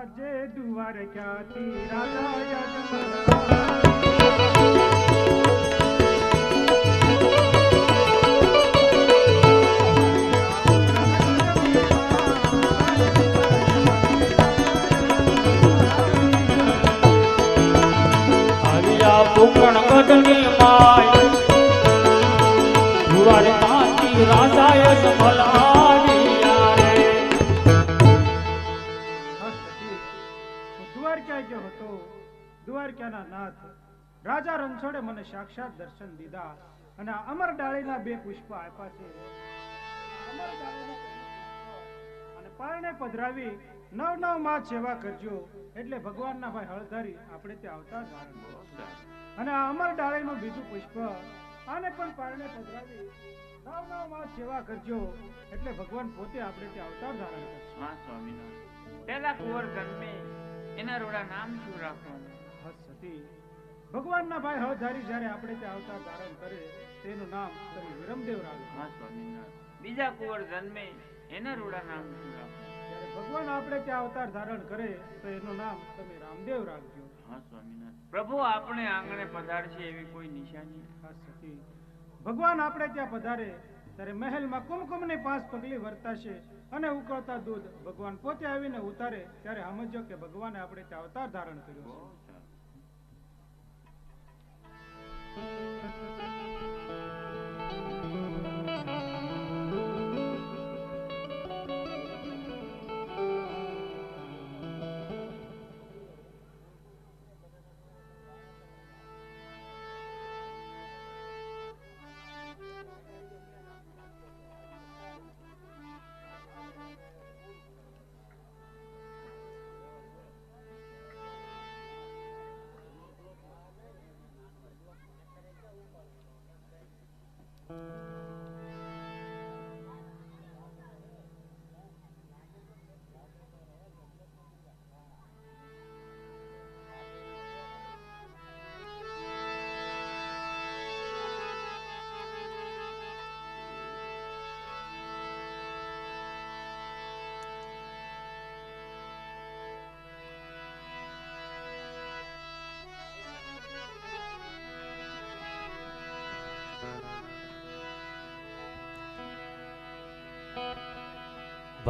આજે દુવાર ક્યાંથી રાજા યજમાન. આવ્યા પૂકણ દ્વારકાના નાથ રાજા રણછોડે મને સાક્ષાત દર્શન દીધા અને અમર ડાળીના બે પુષ્પ આપ્યા છે. ડાળીના અને પારણે પધરાવી નવ નવમાં સેવા કરજો એટલે ભગવાનના ભાઈ હળધારી આપણે ત્યાં આવતા ધારણ અને અમર ડાળીનું બીજું પુષ્પ આને પણ પારણે પધરાવી નવ નવમાં સેવા કરજો એટલે ભગવાન પોતે આપણે ત્યાં આવતા ધારણ કરશે પેલા કુંવર જન્મે એના રોડા નામ શું રાખવાનું સતી ભગવાનના ભાઈ હળધારી જ્યારે આપણે ત્યાં અવતાર ધારણ કરે તેનું નામ શ્રી વિરમદેવ સ્વામિનારાયણ. બીજા કુંવર જન્મે એના રૂડા નામ જ્યારે ભગવાન આપણે ત્યાં અવતાર ધારણ કરે તો એનું નામ તમે રામદેવ રાખજો. હા સ્વામિનારાયણ. પ્રભુ આપણે આંગણે પધારશે એવી કોઈ નિશાની? ભગવાન આપણે ત્યાં પધારે ત્યારે મહેલમાં કુમકુમની પાંચ પગલી વર્તાશે અને ઉકળતા દૂધ ભગવાન પોતે આવીને ઉતારે ત્યારે સમજો કે ભગવાને આપણે ત્યાં અવતાર ધારણ કર્યો છે.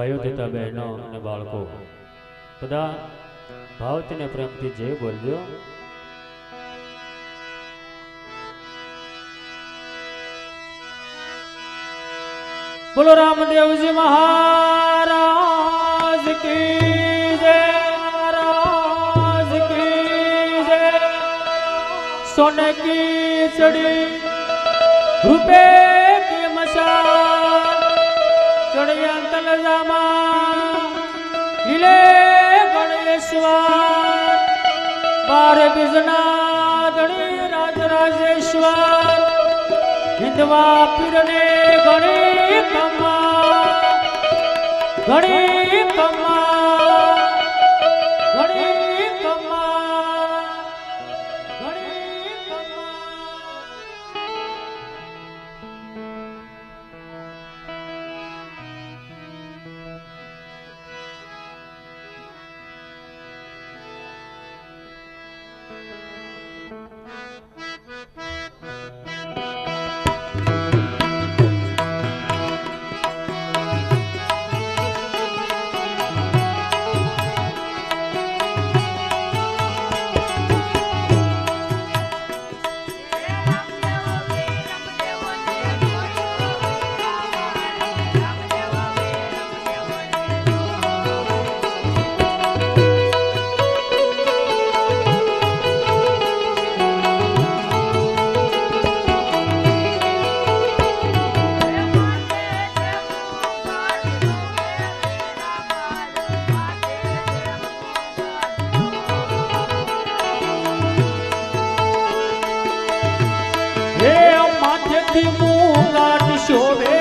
ભાઈઓ તથા બહેનો અને બાળકો. બધા ભાવથી ને પ્રેમથી જય બોલજો. બોલો રામદેવજી મહારાજ કી જય, મહારાજ કી જય. સોને કી ચડી, રૂપે તલજામાં લીલે ગણેશ્વર. બાર બીજના ધણી રાજરાજેશ્વર. હિંદવા પીરને ઘણી કમા ઘણી કમા માથેથી મૂંગાટ શોભે. ને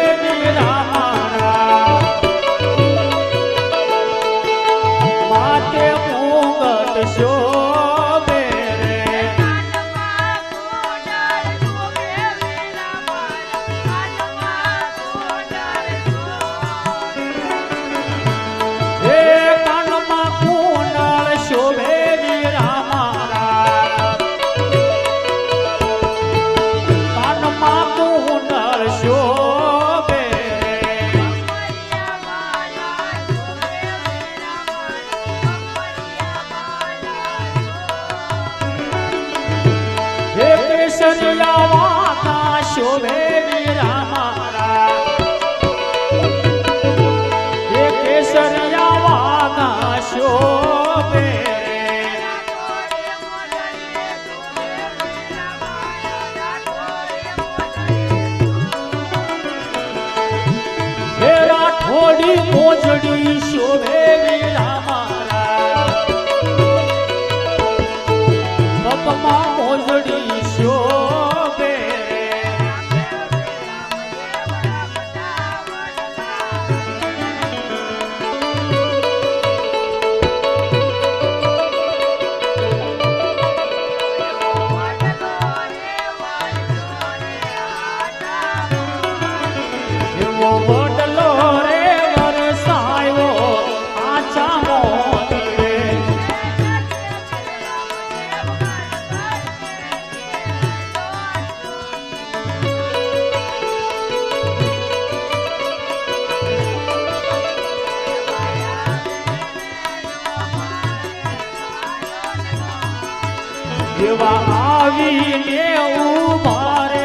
દેવા આવીને ઊભા રે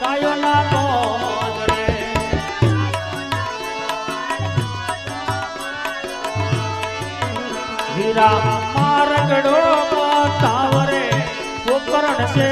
ગાયોના કોદરે હીરા મારગડો તાવરે ઉપકરણ છે.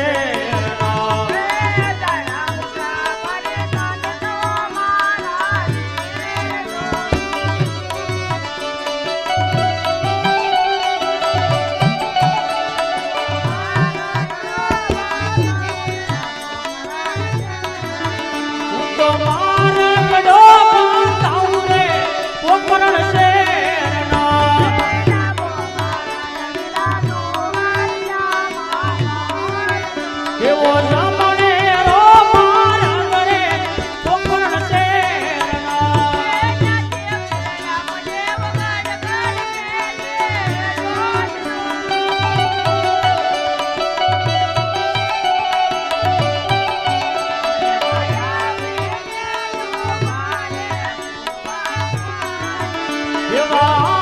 ભજવા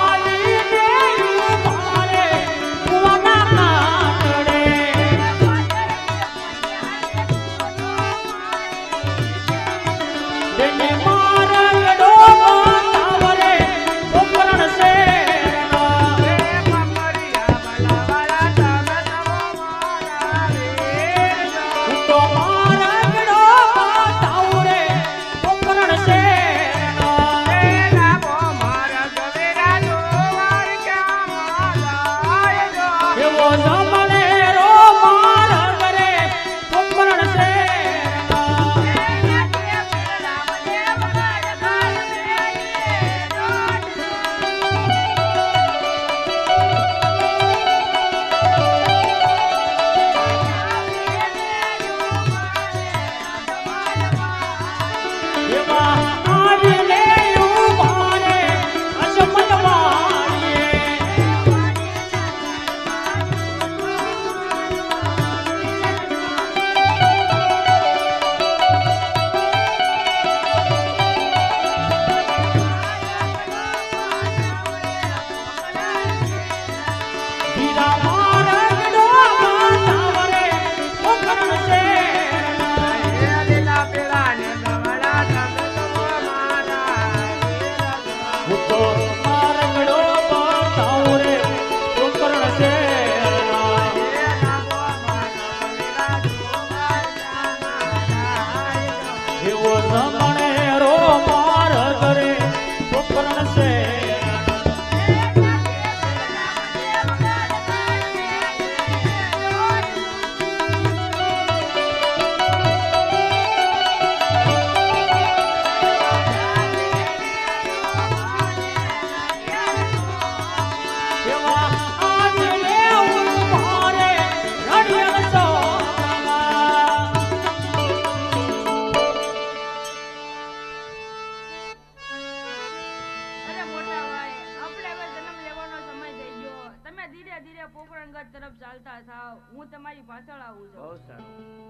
ધીરે પોપરણગઢ તરફ ચાલતા થાવ. હું તમારી પાછળ આવું છું. બહુ સારું.